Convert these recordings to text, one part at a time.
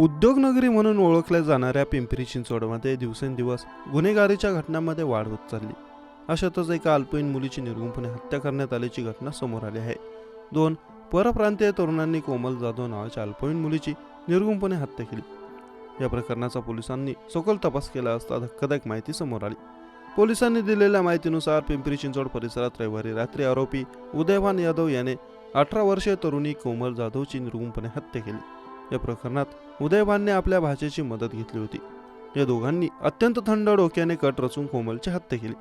उद्योगनगरी म्हणून ओळखल्या जाणाऱ्या पिंपरी चिंचवडमध्ये दिवसेंदिवस गुन्हेगारीच्या घटनांमध्ये वाढ होत चालली. अशातच एका अल्पवयीन मुलीची निर्गुणपणे हत्या करण्यात आल्याची घटना समोर आली आहे. दोन परप्रांतीय तरुणांनी कोमल जाधव नावाच्या अल्पवयीन मुलीची निर्गुणपणे हत्या केली. या प्रकरणाचा पोलिसांनी सखोल तपास केला असता धक्कादायक माहिती समोर आली. पोलिसांनी दिलेल्या माहितीनुसार पिंपरी चिंचवड परिसरात रविवारी रात्री आरोपी उदयभान यादव याने अठरा वर्षीय तरुणी कोमल जाधवची निर्गुणपणे हत्या केली. या प्रकरणात उदयभानने आपल्या भाचेची मदत घेतली होती. या दोघांनी अत्यंत थंड डोक्याने कट रचून कोमलची हत्या केली.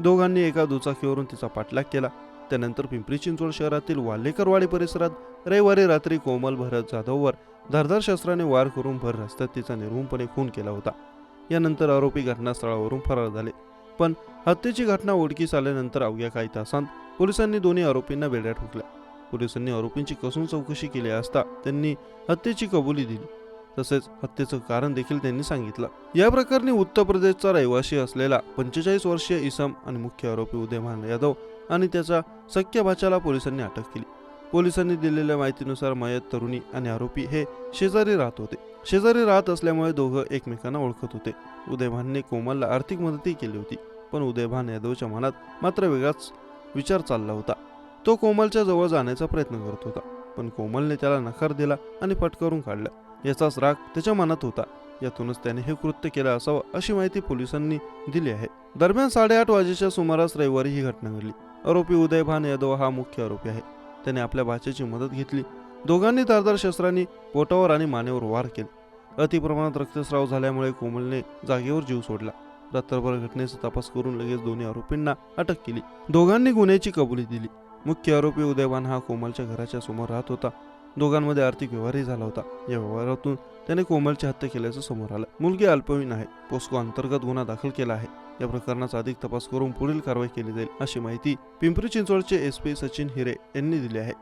दोघांनी एका दुचाकीवरून तिचा पाठलाग केला. त्यानंतर पिंपरी चिंचवड शहरातील वाल्हेकरवाडी परिसरात रविवारी रात्री कोमल भरत जाधववर धारधार शस्त्राने वार करून भर रस्त्यात तिचा निर्मूलपणे खून केला होता. यानंतर आरोपी घटनास्थळावरून फरार झाले. पण हत्येची घटना ओळखीस आल्यानंतर अवघ्या काही तासांत पोलिसांनी दोन्ही आरोपींना बेड्या ठोकल्या. पोलिसांनी आरोपींची कसून चौकशी केली असता त्यांनी हत्येची कबुली दिली. तसेच हत्येचं कारण देखील त्यांनी सांगितलं. या प्रकरणी उत्तर प्रदेशचा रहिवासी असलेला पंचेचाळीस वर्षीय इसम आणि मुख्य आरोपी उदयमान यादव आणि त्याचा सख्या भाच्याला पोलिसांनी अटक केली. पोलिसांनी दिलेल्या माहितीनुसार मयत तरुणी आणि आरोपी हे शेजारी राहत होते. शेजारी राहत असल्यामुळे दोघं एकमेकांना ओळखत होते. उदयभानने कोमलला आर्थिक मदतही केली होती पण उदयभान यादवच्या मनात मात्र वेगळाच विचार चालला होता. तो कोमलच्या जवळ जाण्याचा प्रयत्न करत होता पण कोमलने त्याला नकार दिला आणि पटकरून काढला. याचाच राग त्याच्या मनात होता. यातूनच त्याने हे कृत्य केलं असावं अशी माहिती पोलिसांनी दिली आहे. दरम्यान साडेआठ वाजेच्या सुमारास रविवारी ही घटना घडली. आरोपी उदयभान यादव हा मुख्य आरोपी आहे. त्याने आपल्या भाचेची मदत घेतली. दोघांनी धारदार शस्त्रांनी पोटावर आणि मानेवर वार केले. अतिप्रमाणात रक्तस्राव झाल्यामुळे कोमलने जागेवर जीव सोडला. रात्रभर घटनेचा तपास करून लगेच दोन्ही आरोपींना अटक केली. दोघांनी गुन्ह्याची कबुली दिली. मुख्य आरोपी उदयवान हा कोमलच्या घराच्या समोर राहत होता. दोघांमध्ये आर्थिक व्यवहारही झाला होता. या व्यवहारातून त्याने कोमलची हत्या केल्याचं समोर आलं. मुलगी अल्पवीन आहे. पोस्को अंतर्गत गुन्हा दाखल केला आहे. या प्रकरणाचा अधिक तपास करून पुढील कारवाई केली जाईल अशी माहिती पिंपरी चिंचवडचे एस पी सचिन हिरे यांनी दिली आहे.